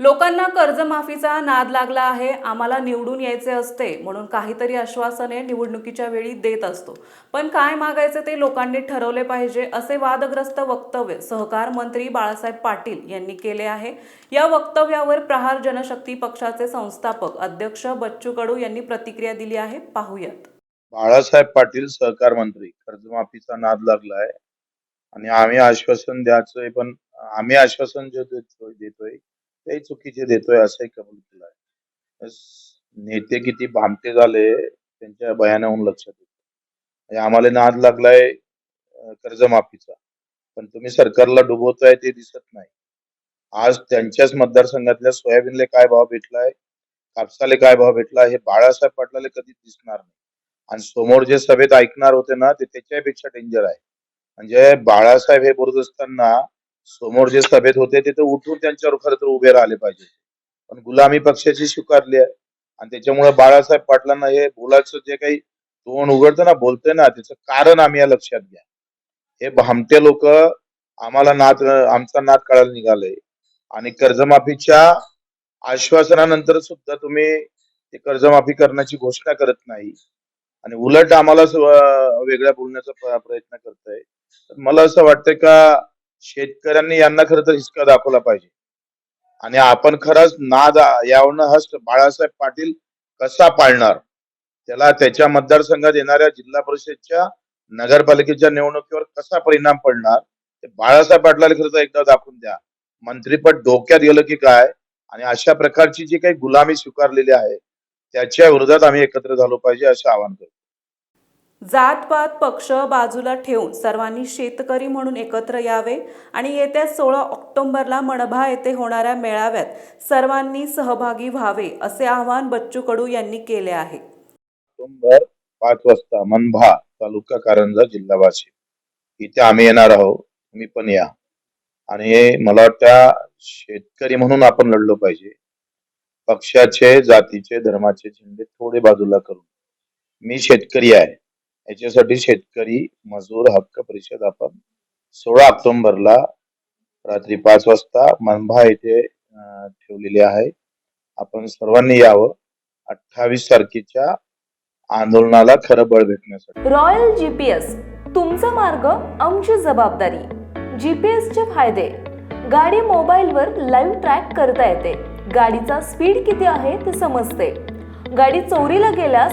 लोकांना कर्जमाफीचा नाद लागला आहे आम्हाला निवडून यायचे असते म्हणून काहीतरी आश्वासने निवडणुकीच्या वेळी देत असतो. पण काय मागायचे ते लोकांनी ठरवले पाहिजे असे वादग्रस्त वक्तव्य सहकार मंत्री बाळासाहेब पाटील यांनी केले आहे. या वक्तव्यावर प्रहार जनशक्ती पक्षाचे संस्थापक अध्यक्ष बच्चू कडू यांनी प्रतिक्रिया दिली आहे. पाहूयात. बाळासाहेब पाटील सहकार मंत्री कर्जमाफीचा नाद लागलाय आणि आम्ही आश्वासन द्यायचंय पण आम्ही आश्वासन जे देतोय देतोय ते चुकीचे देतोय असंही कबूल केलं आहे नेते किती भामटे झाले त्यांच्या बयानाहून लक्षात येतं म्हणजे आम्हाला नाद लागलाय कर्जमाफीचा. पण तुम्ही सरकारला डुबवताय ते दिसत नाही. आज त्यांच्याच मतदारसंघातल्या सोयाबीनला काय भाव भेटलाय कापसाले काय भाव भेटला हे बाळासाहेब पाटलाला कधीच दिसणार नाही. आणि समोर जे सभेत ऐकणार होते ना ते त्याच्यापेक्षा डेंजर आहे. म्हणजे बाळासाहेब हे बोलत असताना समोर जे सभेत होते ते तर उठून त्यांच्यावर खरं तर उभे राहिले पाहिजे पण गुलामी पक्षाची स्वीकारली आहे. आणि त्याच्यामुळे बाळासाहेब पाटलांना हे बोलायचं जे काही तोंड उघडतं ना बोलतोय ना त्याचं कारण आम्ही या लक्षात घ्या. हे भामटे लोक आम्हाला नाद आमचा नात काढायला निघाले. आणि कर्जमाफीच्या आश्वासनानंतर सुद्धा तुम्ही ते कर्जमाफी करण्याची घोषणा करत नाही. आणि उलट आम्हाला वेगळ्या बोलण्याचा प्रयत्न करताय. तर मला असं वाटतंय का शेतकऱ्यांनी यांना खरं तर हिसका दाखवला पाहिजे. आणि आपण खरंच नाद यावरनं हा बाळासाहेब पाटील कसा पाळणार? त्याला त्याच्या मतदारसंघात येणाऱ्या जिल्हा परिषदच्या नगरपालिकेच्या निवडणुकीवर कसा परिणाम पडणार? ते बाळासाहेब पाटलाला खरं तर एकदा दाखवून द्या. मंत्रीपद डोक्यात गेलं की काय? आणि अशा प्रकारची जी काही गुलामी स्वीकारलेली आहे त्याच्या विरोधात आम्ही एकत्र झालो पाहिजे असं आवाहन करतो. जातपात पक्ष बाजूला ठेवून सर्वांनी शेतकरी म्हणून एकत्र यावे आणि येत्या सोळा ऑक्टोबरला मणभा येथे होणाऱ्या मेळाव्यात सर्वांनी सहभागी व्हावे असे आवाहन बच्चू कडू यांनी केले आहे. ऑक्टोबर पाच वाजता मनभा तालुका कारंजा जिल्हा वाशिम इथे आम्ही येणार आहोत तुम्ही पण या. आणि मला वाटतं शेतकरी म्हणून आपण लढलो पाहिजे. पक्षाचे जातीचे धर्माचे झेंडे थोडे बाजूला करून. मी शेतकरी आहे. याच्यासाठी शेतकरी मजूर हक्क परिषद आपण सोळा ऑक्टोबरला रात्री पाच वाजता मनभा येथे ठेवलेली आहे. आपण सर्वांनी यावं अठ्ठावीस तारखेच्या आंदोलनाला खरं बळ भेटण्यासाठी. रॉयल जीपीएस तुमचा मार्ग आमची जबाबदारी. जीपीएस चे फायदे. गाडी मोबाईलवर लाईव्ह ट्रॅक करता येते. गाडीचा स्पीड किती आहे ते समजते. गाडी चोरीला गेल्यास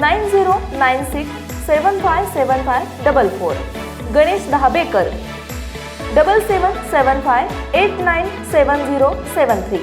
nine zero nine six seven five seven five double four Ganesh Dhabekar double seven seven five eight nine seven zero seven three